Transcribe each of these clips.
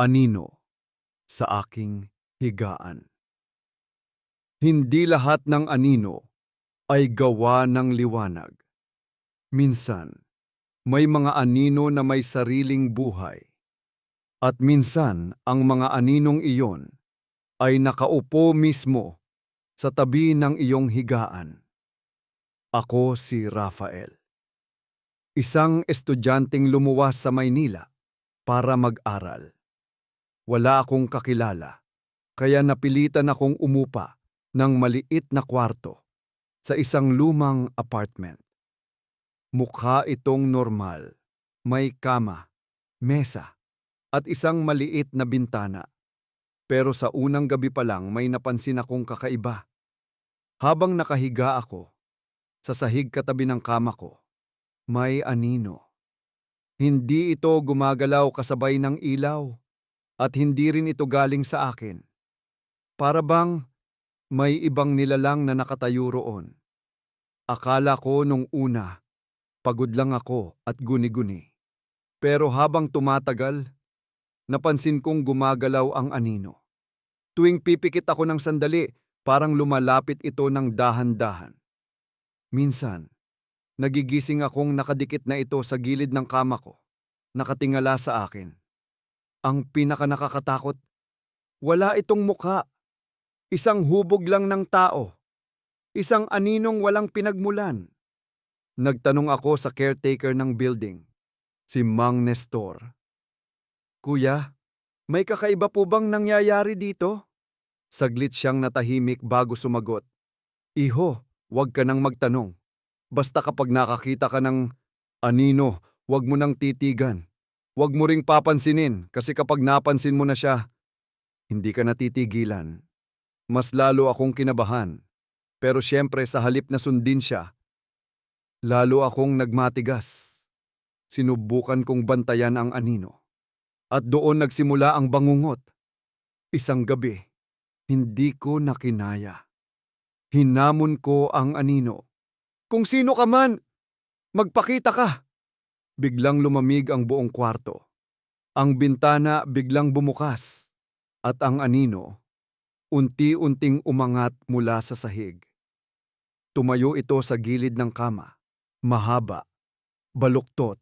Anino sa aking higaan. Hindi lahat ng anino ay gawa ng liwanag. Minsan, may mga anino na may sariling buhay. At minsan, ang mga aninong iyon ay nakaupo mismo sa tabi ng iyong higaan. Ako si Rafael. Isang estudyanteng lumuwas sa Maynila para mag-aral. Wala akong kakilala, kaya napilitan akong umupa ng maliit na kwarto sa isang lumang apartment. Mukha itong normal, may kama, mesa, at isang maliit na bintana. Pero sa unang gabi pa lang may napansin akong kakaiba. Habang nakahiga ako, sa sahig katabi ng kama ko, may anino. Hindi ito gumagalaw kasabay ng ilaw at hindi rin ito galing sa akin. Para bang may ibang nilalang na nakatayo roon. Akala ko nung una, pagod lang ako at guni-guni. Pero habang tumatagal, napansin kong gumagalaw ang anino. Tuwing pipikit ako ng sandali, parang lumalapit ito ng dahan-dahan. Minsan, nagigising akong nakadikit na ito sa gilid ng kama ko, nakatingala sa akin. Ang pinaka nakakatakot, wala itong mukha. Isang hubog lang ng tao. Isang aninong walang pinagmulan. Nagtanong ako sa caretaker ng building, si Mang Nestor. Kuya, may kakaiba po bang nangyayari dito? Saglit siyang natahimik bago sumagot. Iho, huwag ka nang magtanong. Basta kapag nakakita ka ng anino, huwag mo nang titigan. Huwag mo ring papansinin kasi kapag napansin mo na siya, hindi ka natitigilan. Mas lalo akong kinabahan. Pero siyempre sa halip na sundin siya, lalo akong nagmatigas. Sinubukan kong bantayan ang anino. At doon nagsimula ang bangungot. Isang gabi, hindi ko nakinaya. Hinamon ko ang anino. Kung sino ka man, magpakita ka. Biglang lumamig ang buong kwarto. Ang bintana biglang bumukas. At ang anino, unti-unting umangat mula sa sahig. Tumayo ito sa gilid ng kama, mahaba, baluktot,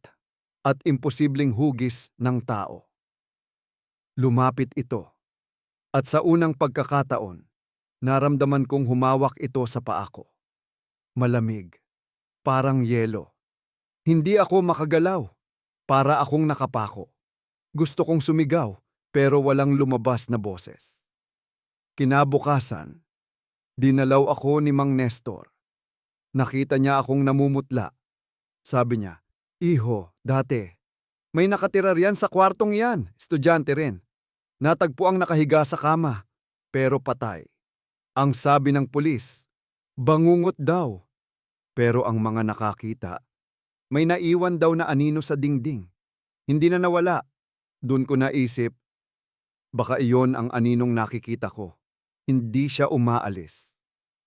at imposibleng hugis ng tao. Lumapit ito. At sa unang pagkakataon, naramdaman kong humawak ito sa paa ko. Malamig, parang yelo. Hindi ako makagalaw, para akong nakapako. Gusto kong sumigaw, pero walang lumabas na boses. Kinabukasan, dinalaw ako ni Mang Nestor. Nakita niya akong namumutla. Sabi niya, Iho, dati, may nakatira riyan sa kwartong iyan, estudyante rin. Natagpo ang nakahiga sa kama, pero patay. Ang sabi ng pulis, bangungot daw. Pero ang mga nakakita, may naiwan daw na anino sa dingding. Hindi na nawala. Doon ko naisip, baka iyon ang aninong nakikita ko. Hindi siya umaalis.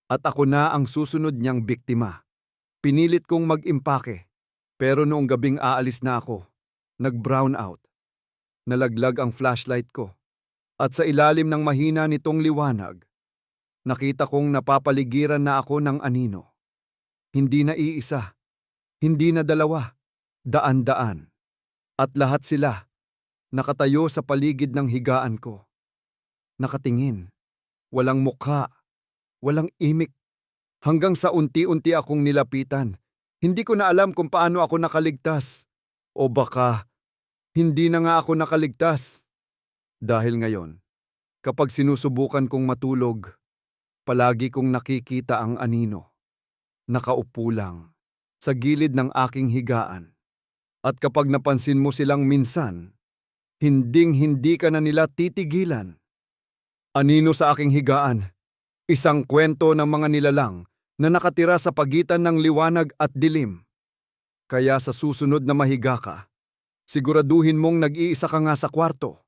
At ako na ang susunod niyang biktima. Pinilit kong mag-impake. Pero noong gabing aalis na ako, nag-brown out. Nalaglag ang flashlight ko. At sa ilalim ng mahina nitong liwanag, nakita kong napapaligiran na ako ng anino. Hindi na iisa, hindi na dalawa, daan-daan. At lahat sila, nakatayo sa paligid ng higaan ko. Nakatingin, walang mukha, walang imik. Hanggang sa unti-unti akong nilapitan, hindi ko na alam kung paano ako nakaligtas. O baka, hindi na nga ako nakaligtas. Dahil ngayon, kapag sinusubukan kong matulog, palagi kong nakikita ang anino. Nakaupo lang, sa gilid ng aking higaan. At kapag napansin mo silang minsan, hinding-hindi ka na nila titigilan. Anino sa aking higaan, isang kwento ng mga nilalang na nakatira sa pagitan ng liwanag at dilim. Kaya sa susunod na mahiga ka, siguraduhin mong nag-iisa ka nga sa kwarto.